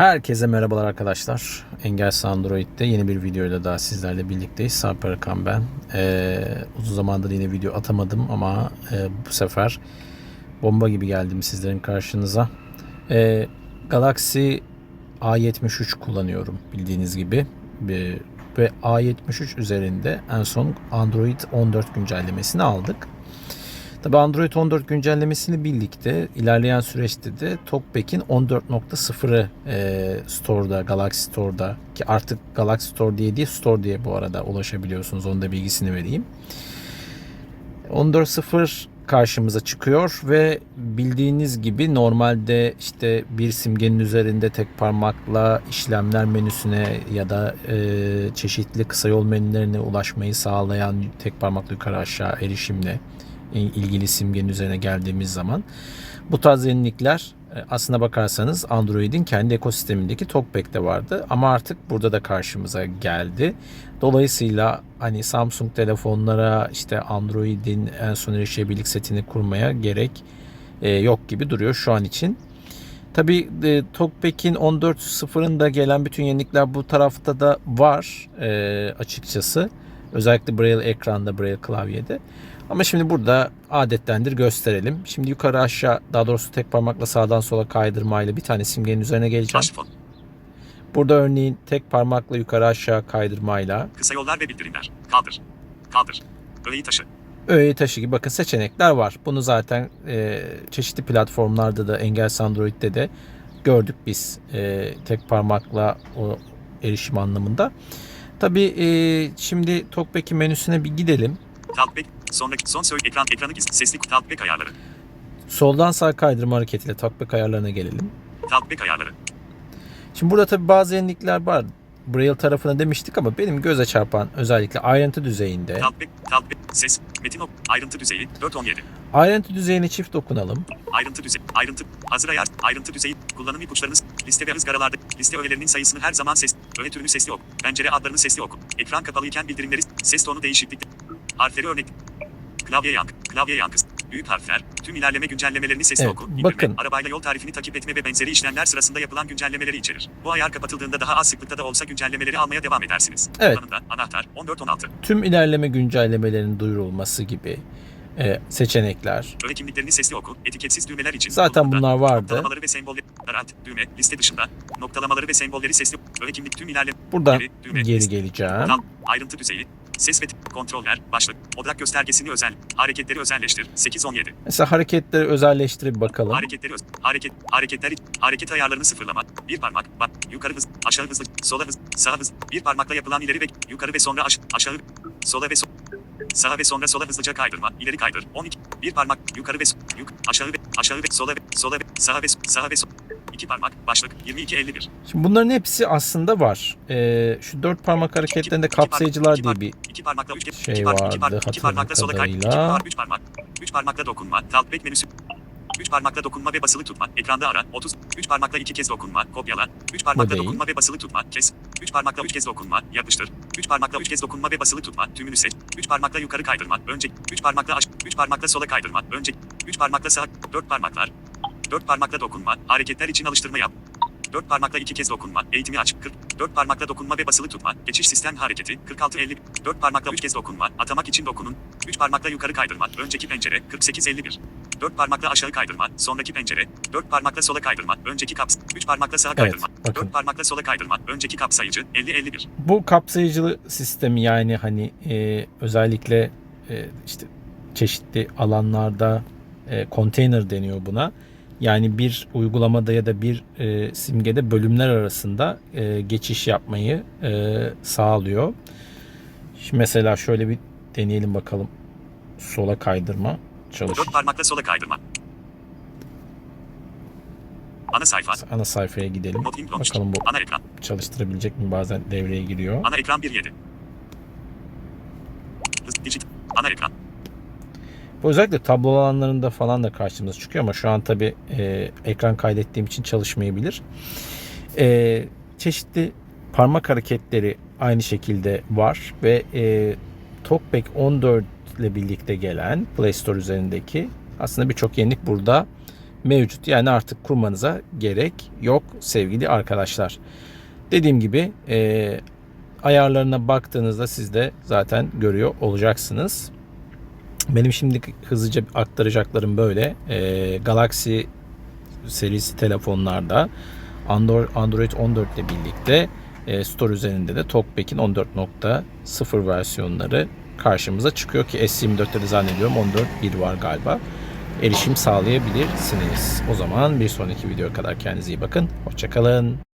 Herkese merhabalar arkadaşlar. Engelsiz Android'de yeni bir videoyla daha sizlerle birlikteyiz. Sarp Arakan ben. Ee, uzun zamandır yine video atamadım ama e, bu sefer bomba gibi geldim sizlerin karşınıza. Ee, Galaxy A73 kullanıyorum bildiğiniz gibi. Bir- Ve A73 üzerinde en son Android 14 güncellemesini aldık. Tabi Android 14 güncellemesini birlikte ilerleyen süreçte de TalkBack'in 14.0'ı e, Store'da, Galaxy Store'da ki artık Galaxy Store diye değil Store diye bu arada ulaşabiliyorsunuz. Onun da bilgisini vereyim. 14.0 karşımıza çıkıyor ve bildiğiniz gibi normalde işte bir simgenin üzerinde tek parmakla işlemler menüsüne ya da e, çeşitli kısa yol menülerine ulaşmayı sağlayan tek parmakla yukarı aşağı erişimle ilgili simgenin üzerine geldiğimiz zaman bu tarz yenilikler e, aslına bakarsanız Android'in kendi ekosistemindeki TalkBack'te vardı ama artık burada da karşımıza geldi. Dolayısıyla hani Samsung telefonlara işte Android'in en son erişebilirlik setini kurmaya gerek e, yok gibi duruyor şu an için. Tabi e, TalkBack'in 14.0'ında gelen bütün yenilikler bu tarafta da var e, açıkçası. Özellikle Braille ekranda, Braille klavyede. Ama şimdi burada adettendir gösterelim. Şimdi yukarı aşağı daha doğrusu tek parmakla sağdan sola kaydırmayla bir tane simgenin üzerine geleceğim. Taş fon. Burada örneğin tek parmakla yukarı aşağı kaydırmayla Kısa yollar ve bildirimler. Kaldır. Kaldır. Öğeyi taşı. öğe taşı gibi bakın seçenekler var. Bunu zaten e, çeşitli platformlarda da Engelsiz Android'de de gördük biz e, tek parmakla o erişim anlamında. Tabii e, şimdi TalkBack'in menüsüne bir gidelim. Talkback. Sonraki son söyle ekran ekranı gizli. Sesli talkback ayarları. Soldan sağ kaydırma hareketiyle TalkBack ayarlarına gelelim. Talkback ayarları. Şimdi burada tabii bazı yenilikler var. Braille tarafına demiştik ama benim göze çarpan özellikle ayrıntı düzeyinde. Talkback. Talkback. Ses. Metin ok. Ayrıntı düzeyi. 417. Ayrıntı düzeyine çift dokunalım. Ayrıntı düzeyi. Ayrıntı. Hazır ayar. Ayrıntı düzeyi. Kullanım ipuçlarınız. Liste ve ızgaralarda. Liste öğelerinin sayısını her zaman ses. Öğe türünü sesli oku. Pencere adlarını sesli oku. Ekran kapalıyken bildirimleri. Ses tonu değişiklik. Harfleri örnek. Klavye yankı. Klavye yankısı. Büyük harfler. Tüm ilerleme güncellemelerini sesli Evet, oku. indirme, bakın. Arabayla yol tarifini takip etme ve benzeri işlemler sırasında yapılan güncellemeleri içerir. Bu ayar kapatıldığında daha az sıklıkta da olsa güncellemeleri almaya devam edersiniz. Evet. Kullanımda anahtar 14-16. Tüm ilerleme güncellemelerinin duyurulması gibi e, seçenekler. Öğe kimliklerini sesli oku. Etiketsiz düğmeler için. Zaten bunlar vardı. Noktalamaları ve sembolleri. Alt, düğme, liste dışında. Noktalamaları ve sembolleri sesli. Öğe kimlik tüm ilerleme. Buradan Geri, düğme, geri liste. geleceğim. Ayrıntı düzeyi. Ses ve kontroller, başlık, odak göstergesini özel, hareketleri özelleştir, 8-17. Mesela hareketleri özelleştirip bakalım. Hareketleri öz, hareket, hareketler, hareket ayarlarını sıfırlama, bir parmak, bak, yukarı hız, aşağı hızlı, sola hız, sağa hız, bir parmakla yapılan ileri ve yukarı ve sonra aş, aşağı, sola ve so, sağa ve sonra sola hızlıca kaydırma, ileri kaydır, 12, bir parmak, yukarı ve yuk, aşağı ve, aşağı ve sola ve, sola ve, sağa ve, sağa ve so, iki parmak, başlık, 22-51. Şimdi bunların hepsi aslında var. E, şu dört parmak hareketlerinde iki kapsayıcılar iki diye bir İki parmakla üç, şey iki parmak, iki vardı parmak, iki parmakla sola kay, iki parmak, üç parmak, üç parmakla dokunma, talkback menüsü. Üç parmakla dokunma ve basılı tutma. Ekranda ara. 30. Üç parmakla iki kez dokunma. Kopyala. Üç parmakla değil. dokunma ve basılı tutma. Kes. Üç parmakla üç kez dokunma. Yapıştır. Üç parmakla üç kez dokunma ve basılı tutma. Tümünü seç. Üç parmakla yukarı kaydırma. Önce. Üç parmakla aş. Üç parmakla sola kaydırma. Önce. Üç parmakla sağ. Dört parmaklar. Dört parmakla dokunma. Hareketler için alıştırma yap. Dört parmakla iki kez dokunma. Eğitimi aç. 40. Dört parmakla dokunma ve basılı tutma. Geçiş sistem hareketi. 46-50. Dört parmakla üç kez dokunma. Atamak için dokunun. Üç parmakla yukarı kaydırma. Önceki pencere. 48-51. Dört parmakla aşağı kaydırma. Sonraki pencere. Dört parmakla sola kaydırma. Önceki kaps. Üç parmakla sağa Evet, kaydırma. bakın. Dört parmakla sola kaydırma. Önceki kapsayıcı. 50-51. bu kapsayıcı sistemi yani hani e, özellikle e, işte çeşitli alanlarda e, container deniyor buna. Yani bir uygulamada ya da bir e, simgede bölümler arasında e, geçiş yapmayı e, sağlıyor. Şimdi mesela şöyle bir deneyelim bakalım. Sola kaydırma çalış. Dört parmakla sola kaydırma. Ana sayfa. Ana sayfaya gidelim. Bakalım bu Ana ekran. çalıştırabilecek mi? Bazen devreye giriyor. Ana ekran 1.7. Hız dijit. Ana ekran. Bu özellikle tablo alanlarında falan da karşımıza çıkıyor ama şu an tabi ekran kaydettiğim için çalışmayabilir. E, çeşitli parmak hareketleri aynı şekilde var ve e, TalkBack 14 ile birlikte gelen Play Store üzerindeki aslında birçok yenilik burada mevcut. Yani artık kurmanıza gerek yok sevgili arkadaşlar. Dediğim gibi e, ayarlarına baktığınızda siz de zaten görüyor olacaksınız. Benim şimdi hızlıca aktaracaklarım böyle. E, Galaxy serisi telefonlarda Android 14 ile birlikte e, Store üzerinde de TalkBack'in 14.0 versiyonları karşımıza çıkıyor ki S24'te de zannediyorum 14.1 var galiba. Erişim sağlayabilirsiniz. O zaman bir sonraki videoya kadar kendinize iyi bakın. Hoşçakalın.